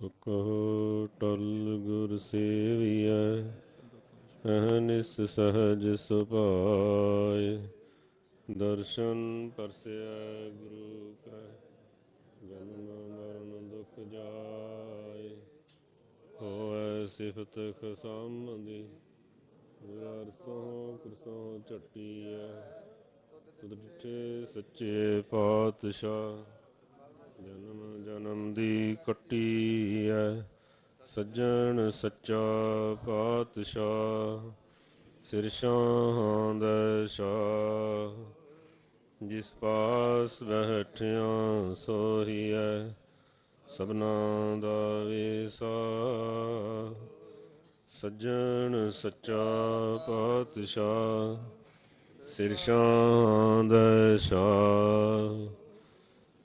ਸੁਕਹੁ ਟਲ ਗੁਰ ਸੇਵੀਐ ਅਹਨਿਸ ਸਹਜ ਸੁਭਾਇ ਦਰਸ਼ਨ ਪਰਸੈ ਗੁਰੂ ਕੈ, ਜਨਮ ਮਰਨ ਦੁਖ ਜਾਏ। ਹੋਇ ਸਿਫਤ ਖਸਮ ਦੀ ਵਰਸੋਂ ਕੁਰਸੋਂ ਝਟੀਐ। ਤੁਧ ਸੱਚੇ ਪਾਤਸ਼ਾਹ, ਜਨਮ ਜਨਮ ਦੀ ਕੱਟੀ ਐ ਸੱਜਣ ਸੱਚਾ ਪਾਤਸ਼ਾਹ ਸਿਰਸ਼ਾਂ ਸ਼ਾਹਾਂ ਦਾ ਸ਼ਾਹ। ਜਿਸ ਪਾਸ ਬੈਠਿਆ ਸੋਹੀਐ ਸਭਨਾ ਦਾ ਵੇਸਾ। ਸੱਜਣ ਸੱਚਾ ਪਾਤਸ਼ਾਹ ਸਿਰਸ਼ਾਂ ਸ਼ਾਹਾਂ।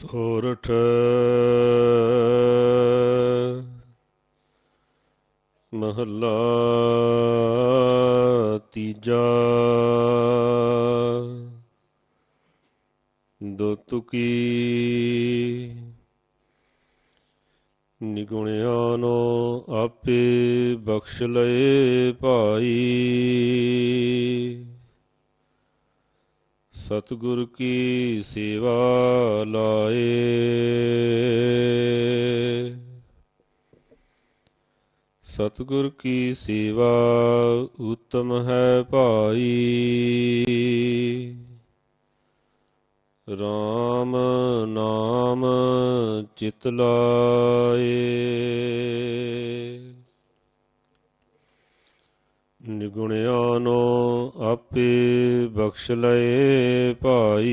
ਸੋਰਠ। ਮਹੱਲਾ ਤੀਜਾ। ਦੋਤੁਕੀ ਨਿਗੁਣਿਆ ਨੋ ਆਪੇ ਬਖਸ਼ ਲਏ ਭਾਈ। ਸਤਿਗੁਰ ਕੀ ਸੇਵਾ ਲਾਏ। ਸਤਿਗੁਰ ਕੀ ਸੇਵਾ ਉਤਮ ਹੈ ਭਾਈ। RAM ਨਾਮ ਚਿਤ ਲਾਏ। ਨਿਗੁਣਿਆ ਨੋ ਆਪੇ ਬਖਸ਼ ਲਏ ਭਾਈ।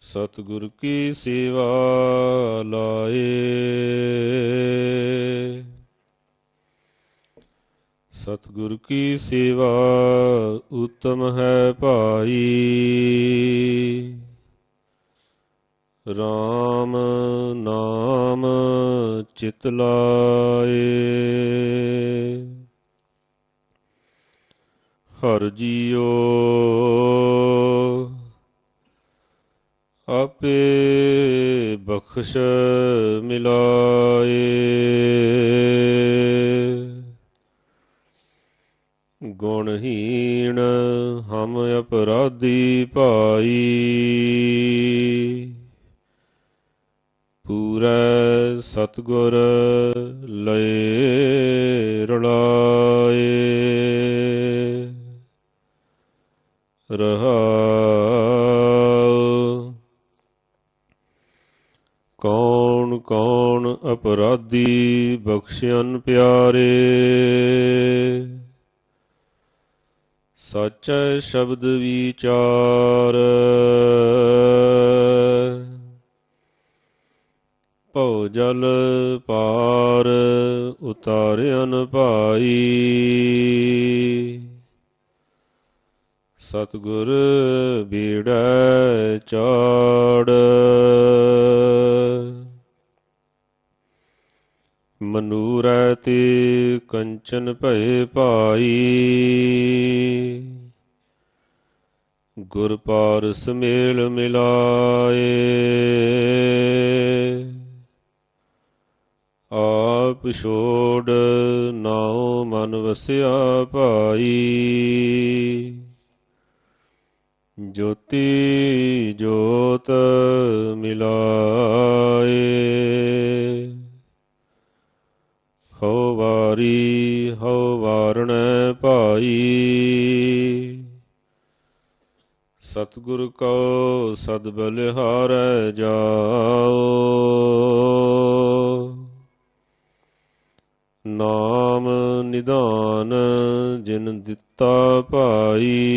ਸਤਿਗੁਰ ਕੀ ਸੇਵਾ ਲਾਏ। ਸਤਿਗੁਰ ਕੀ ਸੇਵਾ ਉਤਮ ਹੈ ਭਾਈ। RAM ਨਾਮ ਚਿਤ ਲਾਏ। ਹਰ ਜੀਓ ਆਪੇ ਬਖਸ਼ ਮਿਲਾਏ। ਗੁਣਹੀਣ ਹਮ ਅਪਰਾਧੀ ਭਾਈ। ਪੂਰੈ ਸਤਗੁਰ ਲਏ ਰਲਾਏ। ਰਹਾਉ। ਕੌਣ ਕੌਣ ਅਪਰਾਧੀ ਬਖਸ਼ਿਆਨ ਪਿਆਰੇ? ਸਚੈ ਸ਼ਬਦ ਵਿਚਾਰ। ਭਉ ਜਲ ਪਾਰ ਉਤਾਰਿਆਨ ਭਾਈ। ਸਤਿਗੁਰ ਬੀੜੈ ਚਾੜ। ਮਨੂਰੈ ਤੇ ਕੰਚਨ ਭਏ ਭਾਈ। ਗੁਰ ਪਾਰਸ ਮੇਲ ਮਿਲਾਏ। ਛੋੜ ਨਾਉ ਮਨ ਵਸਿਆ ਭਾਈ। ਜੋਤੀ ਜੋਤ ਮਿਲਾਏ। ਹਉ ਵਾਰੀ ਹਉ ਵਾਰਣੈ ਭਾਈ। ਸਤਿਗੁਰ ਕੋ ਸਦ ਬਲਿਹਾਰੈ ਜਾਓ। ਨਾਮ ਨਿਧਾਨ ਜਿਨ ਦਿੱਤਾ ਭਾਈ।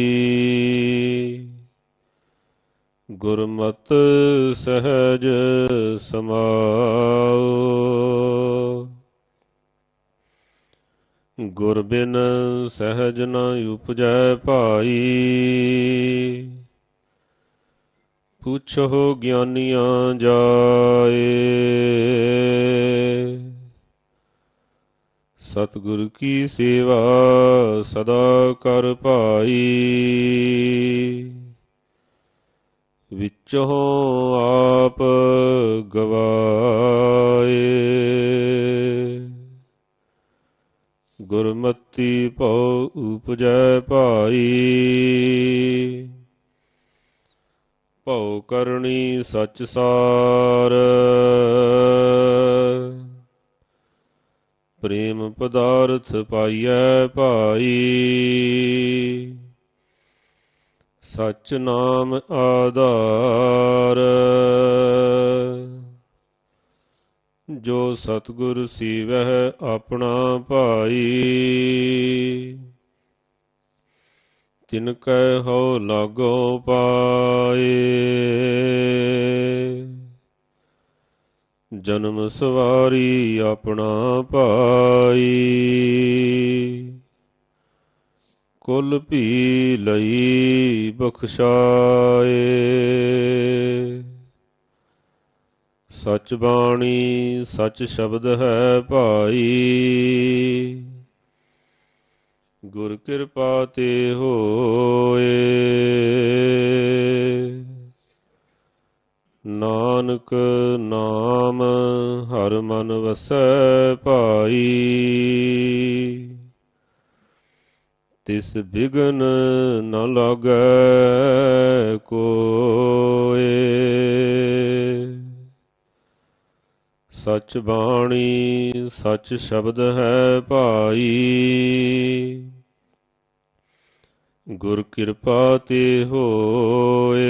ਗੁਰਮਤ ਸਹਿਜ ਸਮਾਉ। ਗੁਰ ਬਿਨ ਸਹਿਜ ਨ ਉਪਜੈ ਭਾਈ। ਪੁੱਛੋ ਗਿਆਨੀਆਂ ਜਾਏ। ਸਤਿਗੁਰ ਕੀ ਸੇਵਾ ਸਦਾ ਕਰ ਭਾਈ। ਵਿੱਚੋਂ ਆਪ ਗਵਾਏ। ਗੁਰਮਤੀ ਭਉ ਉਪਜੈ ਭਾਈ। ਭਉ ਕਰਨੀ ਸਚ ਸਾਰ। ਪ੍ਰੇਮ ਪਦਾਰਥ ਪਾਈਐ ਭਾਈ। ਸਚ ਨਾਮ ਆਧਾਰ। ਜੋ ਸਤਿਗੁਰ ਸੀਵਹਿ ਆਪਣਾ ਭਾਈ। ਤਿਨ ਕੈ ਹੋ ਲਾਗੋ ਪਾਏ। ਜਨਮ ਸਵਾਰੀ ਆਪਣਾ ਭਾਈ। ਕੁਲ ਭੀ ਲਈ ਬਖਸ਼ਾਏ। ਸਚ ਬਾਣੀ, ਸਚ ਸ਼ਬਦ ਹੈ ਭਾਈ। ਗੁਰ ਕਿਰਪਾ ਤੇ ਹੋਏ। ਨਾਨਕ ਨਾਮ ਹਰ ਮਨ ਵਸੈ ਭਾਈ। ਤਿਸ ਬਿਗਨ ਨ ਲਾਗੈ ਕੋਏ। ਸਚ ਬਾਣੀ ਸਚ ਸ਼ਬਦ ਹੈ ਭਾਈ। ਗੁਰ ਕਿਰਪਾ ਤੇ ਹੋਏ।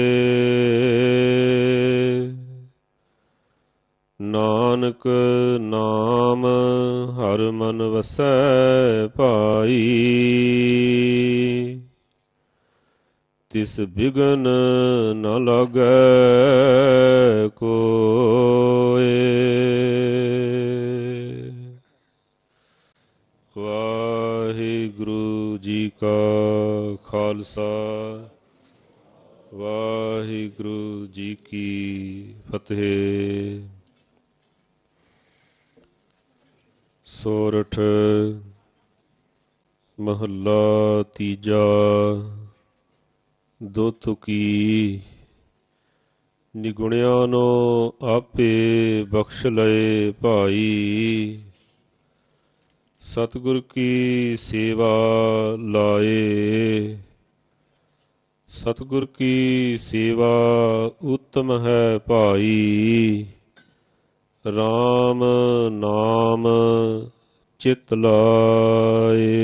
ਨਾਨਕ ਨਾਮ ਹਰ ਮਨ ਵਸੈ ਭਾਈ। ਤਿਸ ਬਿਗਨ ਨ ਲਾਗੈ ਕੋਏ ਵਾਹਿਗੁਰੂ ਜੀ ਕਾ ਖਾਲਸਾ, ਵਾਹਿਗੁਰੂ ਜੀ ਕੀ ਫਤਿਹ। ਸੋਰਠ ਮਹੱਲਾ ਤੀਜਾ ਦੋ ਤੁਕੀ ਨਿਗੁਣਿਆਂ ਨੂੰ ਆਪੇ ਬਖਸ਼ ਲਏ ਭਾਈ। ਸਤਿਗੁਰ ਕੀ ਸੇਵਾ ਲਾਏ? ਸਤਿਗੁਰ ਕੀ ਸੇਵਾ ਉੱਤਮ ਹੈ ਭਾਈ? RAM ਨਾਮ ਚਿਤ ਲਾਏ।